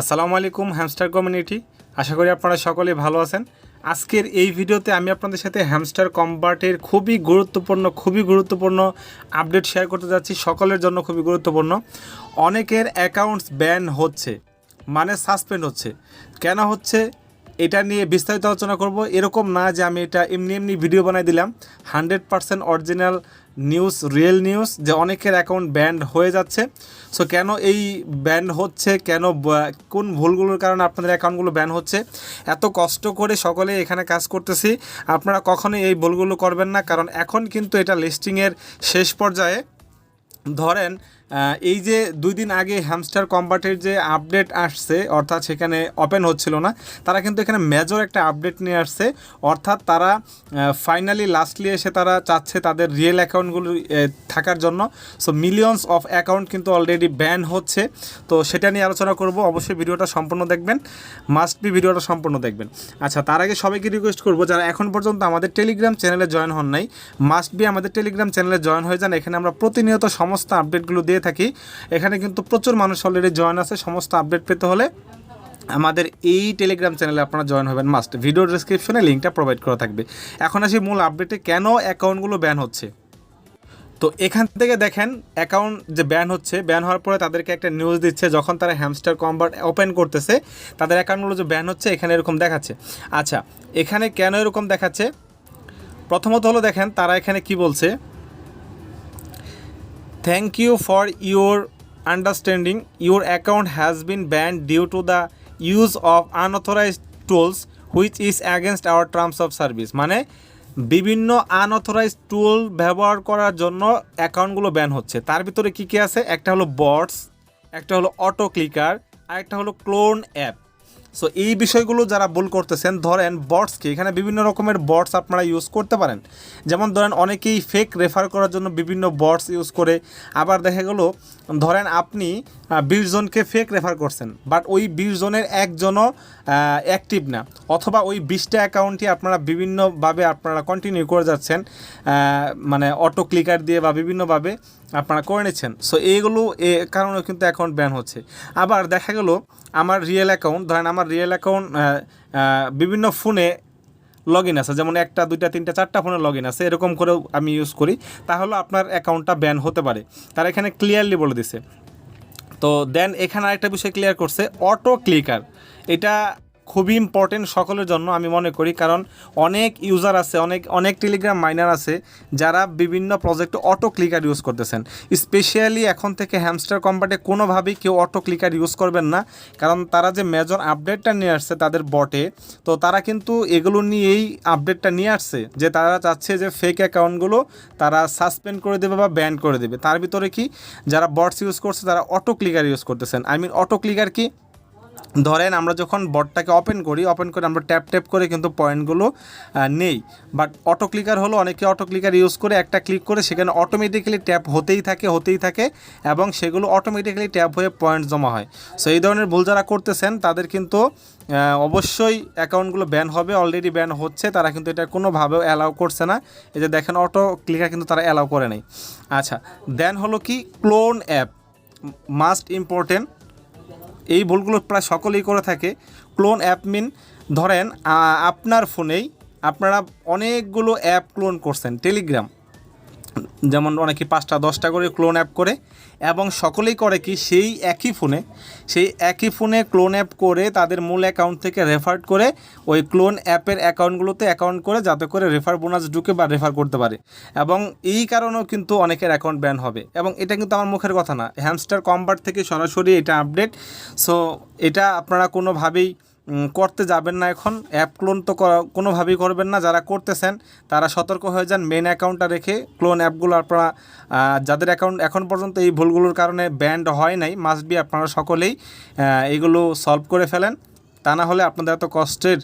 আসসালামু আলাইকুম hamster community আশা করি আপনারা সকলে ভালো আছেন। আজকের এই ভিডিওতে আমি আপনাদের সাথে হ্যামস্টার কম্বার্টের খুবই গুরুত্বপূর্ণ খুবই গুরুত্বপূর্ণ আপডেট শেয়ার করতে যাচ্ছি। সকলের জন্য খুবই গুরুত্বপূর্ণ। অনেকের অ্যাকাউন্টস ব্যান হচ্ছে মানে সাসপেন্ড হচ্ছে। কেন হচ্ছে? এটা নিয়ে বিস্তারিত আলোচনা করব। এরকম না যে আমি এটা এমনি এমনি ভিডিও বানাই দিলাম। Hundred percent original news real news যে অনেকের অ্যাকাউন্ট ব্যান্ড হয়ে যাচ্ছে। সো কেন এই ব্যান্ড হচ্ছে? কেন কোন ভুলগুলোর কারণে আপনাদের অ্যাকাউন্টগুলো ব্যান হচ্ছে? এত কষ্ট করে সকলে এখানে কাজ করতেছি। আপনারা কখনোই এই ভুলগুলো করবেন না। কারণ এখন কিন্তু এটা লিস্টিংয়ের শেষ পর্যায়ে। ধরেন এই যে দুই দিন আগে হ্যামস্টার কম্বাটের যে আপডেট আসছে, অর্থাৎ সেখানে ওপেন হচ্ছিল না, তারা কিন্তু এখানে মেজর একটা আপডেট নিয়ে আসছে। অর্থাৎ তারা ফাইনালি লাস্টলি এসে তারা চাচ্ছে তাদের রিয়েল অ্যাকাউন্টগুলো থাকার জন্য। সো মিলিয়নস অফ অ্যাকাউন্ট কিন্তু অলরেডি ব্যান হচ্ছে। তো সেটা নিয়ে আলোচনা করব। অবশ্যই ভিডিওটা সম্পূর্ণ দেখবেন। মাস্ট বি ভিডিওটা সম্পূর্ণ দেখবেন। আচ্ছা তার আগে সবাইকে রিকোয়েস্ট করব, যারা এখন পর্যন্ত আমাদের টেলিগ্রাম চ্যানেলে জয়েন হন নাই মাস্ট বি আমাদের টেলিগ্রাম চ্যানেলে জয়েন হয়ে যান। এখানে আমরা প্রতিনিয়ত সমস্ত আপডেটগুলো দিয়ে থাকি। এখানে কিন্তু প্রচুর মানুষ অলরেডি জয়েন আছে। সমস্ত আপডেট পেতে হলে আমাদের এই টেলিগ্রাম চ্যানেলে আপনারা জয়েন হবেন। মাস্ট ভিডিও ডিসক্রিপশনে লিঙ্কটা প্রোভাইড করা থাকবে। এখন আসি মূল আপডেটে কেন অ্যাকাউন্টগুলো ব্যান হচ্ছে? তো এখান থেকে দেখেন অ্যাকাউন্ট যে ব্যান হচ্ছে ব্যান হওয়ার পরে তাদেরকে একটা নিউজ দিচ্ছে, যখন তারা হ্যামস্টার কম্বার্ট ওপেন করতেছে, তাদের অ্যাকাউন্টগুলো যে ব্যান হচ্ছে, এখানে এরকম দেখাচ্ছে। আচ্ছা এখানে কেন এরকম দেখাচ্ছে? প্রথমত হলো দেখেন, তারা এখানে কি বলছে? Thank you for your understanding your account has been ban due to the use of unauthorised tools which is against our terms of service মানে বিভিন্ন আনঅথরাইজড টুল ব্যবহার করার জন্য অ্যাকাউন্টগুলো ব্যান হচ্ছে। তার ভিতরে কী কী আছে? একটা হলো বটস একটা হলো অটো ক্লিকার আর একটা হলো ক্লোন অ্যাপ সো এই বিষয়গুলো যারা ভুল করতেছেন, ধরেন বটসকে এখানে বিভিন্ন রকমের বটস আপনারা ইউজ করতে পারেন। যেমন ধরেন অনেকেই ফেক রেফার করার জন্য বিভিন্ন বটস ইউজ করে, আবার দেখা গেল, ধরেন আপনি বিশ জনকে ফেক রেফার করছেন বাট ওই বিশ জনের একজনও অ্যাক্টিভ না। অথবা ওই বিশটা অ্যাকাউন্টই আপনারা বিভিন্নভাবে আপনারা কন্টিনিউ করে যাচ্ছেন মানে অটো ক্লিকার দিয়ে বা বিভিন্নভাবে আপনারা করে নিচ্ছেন। সো এইগুলো, এ কারণে কিন্তু অ্যাকাউন্ট ব্যান হচ্ছে। আবার দেখা গেল, আমার রিয়েল অ্যাকাউন্ট ধরেন আমার রিয়েল অ্যাকাউন্ট বিভিন্ন ফোনে লগ ইন আছে। যেমন একটা, দুইটা, তিনটা, চারটা ফোনে লগ ইন আছে। এরকম করেও আমি ইউজ করি। তাহলে আপনার অ্যাকাউন্টটা ব্যান হতে পারে। তারা এখানে ক্লিয়ারলি বলে দিছে। তো দেন এখানে আরেকটা বিষয় ক্লিয়ার করছে। অটো ক্লিকার এটা খুবই ইম্পর্টেন্ট সকলের জন্য আমি মনে করি, কারণ অনেক ইউজার আছে, অনেক অনেক টেলিগ্রাম মাইনার আছে, যারা বিভিন্ন প্রজেক্টে অটো ক্লিকার ইউজ করতেছেন। স্পেশালি এখন থেকে হ্যামস্টার কোম্পানি কোনোভাবেই কেউ অটো ক্লিকার ইউজ করবেন না, কারণ তারা যে মেজর আপডেটটা নিয়ে আসছে তাদের বটে তো তারা কিন্তু এগুলো নিয়েই আপডেটটা নিয়ে আসছে, যে তারা চাচ্ছে যে ফেক অ্যাকাউন্টগুলো তারা সাসপেন্ড করে দেবে বা ব্যান করে দেবে। তার ভিতরে কি, যারা বটস ইউজ করছে তারা অটো ক্লিকার ইউজ করতেছেন। আই মিন অটো ক্লিকার কি? ধরেন আমরা যখন বটটাকে ওপেন করি ওপেন করে আমরা ট্যাপ ট্যাপ করে কিন্তু পয়েন্টগুলো নেই। বাট অটো ক্লিকার হলো, অনেকে অটো ক্লিকার ইউজ করে একটা ক্লিক করে সেখানে অটোমেটিক্যালি ট্যাপ হতেই থাকে হতেই থাকে এবং সেগুলো অটোমেটিক্যালি ট্যাপ হয়ে পয়েন্ট জমা হয়। সো এই ধরনের ভুল যারা করতেছেন, তাদের কিন্তু অবশ্যই অ্যাকাউন্টগুলো ব্যান হবে অলরেডি ব্যান হচ্ছে, তারা কিন্তু এটা কোনোভাবেও অ্যালাউ করছে না। এই যে দেখেন অটো ক্লিকার কিন্তু তারা অ্যালাউ করে নেই। আচ্ছা দেন হলো কি ক্লোন অ্যাপ মাস্ট ইম্পর্টেন্ট এই ভুলগুলো প্রায় সকলেই করে থাকে। ক্লোন অ্যাপ মিন, ধরেন আপনার ফোনেই আপনারা অনেকগুলো অ্যাপ ক্লোন করছেন, টেলিগ্রাম। যেমন অনেকে পাঁচটা, দশটা করে ক্লোন অ্যাপ করে, এবং সকলেই করে কি সেই একই ফোনে সেই একই ফোনে ক্লোন অ্যাপ করে তাদের মূল অ্যাকাউন্ট থেকে রেফার করে ওই ক্লোন অ্যাপের অ্যাকাউন্টগুলোতে অ্যাকাউন্ট করে যাতে করে রেফার বোনাস ঢুকে বা রেফার করতে পারে। এবং এই কারণেও কিন্তু অনেকের অ্যাকাউন্ট ব্যান হবে। এবং এটা কিন্তু আমার মুখের কথা না। হ্যামস্টার কম্বার্ট থেকে সরাসরি এটা আপডেট সো এটা আপনারা কোনোভাবেই করতে যাবেন না এখন। অ্যাপ ক্লোন তো কোনোভাবেই করবেন না। যারা করতেছেন, তারা সতর্ক হয়ে যান। মেন অ্যাকাউন্টটা রেখে ক্লোন অ্যাপগুলো আপনারা যাদের অ্যাকাউন্ট এখন পর্যন্ত এই ভুলগুলোর কারণে ব্যান্ড হয় নাই মাস্ট বি আপনারা সকলেই এগুলো সলভ করে ফেলেন। তা না হলে আপনাদের এত কষ্টের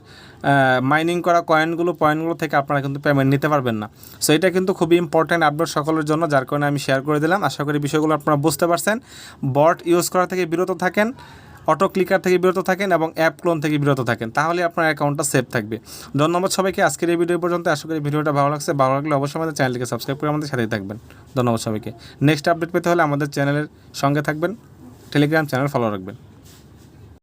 মাইনিং করা কয়েনগুলো পয়েন্টগুলো থেকে আপনারা কিন্তু পেমেন্ট নিতে পারবেন না। সো এটা কিন্তু খুবই ইম্পর্ট্যান্ট আপডেট সকলের জন্য, যার কারণে আমি শেয়ার করে দিলাম। আশা করি বিষয়গুলো আপনারা বুঝতে পারছেন। বট ইউজ করা থেকে বিরত থাকেন। অটো ক্লিকার থেকে বিরত থাকেন এবং অ্যাপ ক্লোন থেকে বিরত থাকেন। তাহলে আপনার অ্যাকাউন্টটা সেফ থাকবে। ধন্যবাদ সবাইকে। আজকের এই ভিডিও পর্যন্ত। আশা করি ভিডিওটা ভালো লাগছে। ভালো লাগলে অবশ্যই আমাদের চ্যানেলকে সাবস্ক্রাইব করে আমাদের সাথেই থাকবেন। ধন্যবাদ সবাইকে। নেক্সট আপডেট পেতে হলে আমাদের চ্যানেলের সঙ্গে থাকবেন। টেলিগ্রাম চ্যানেল ফলো রাখবেন।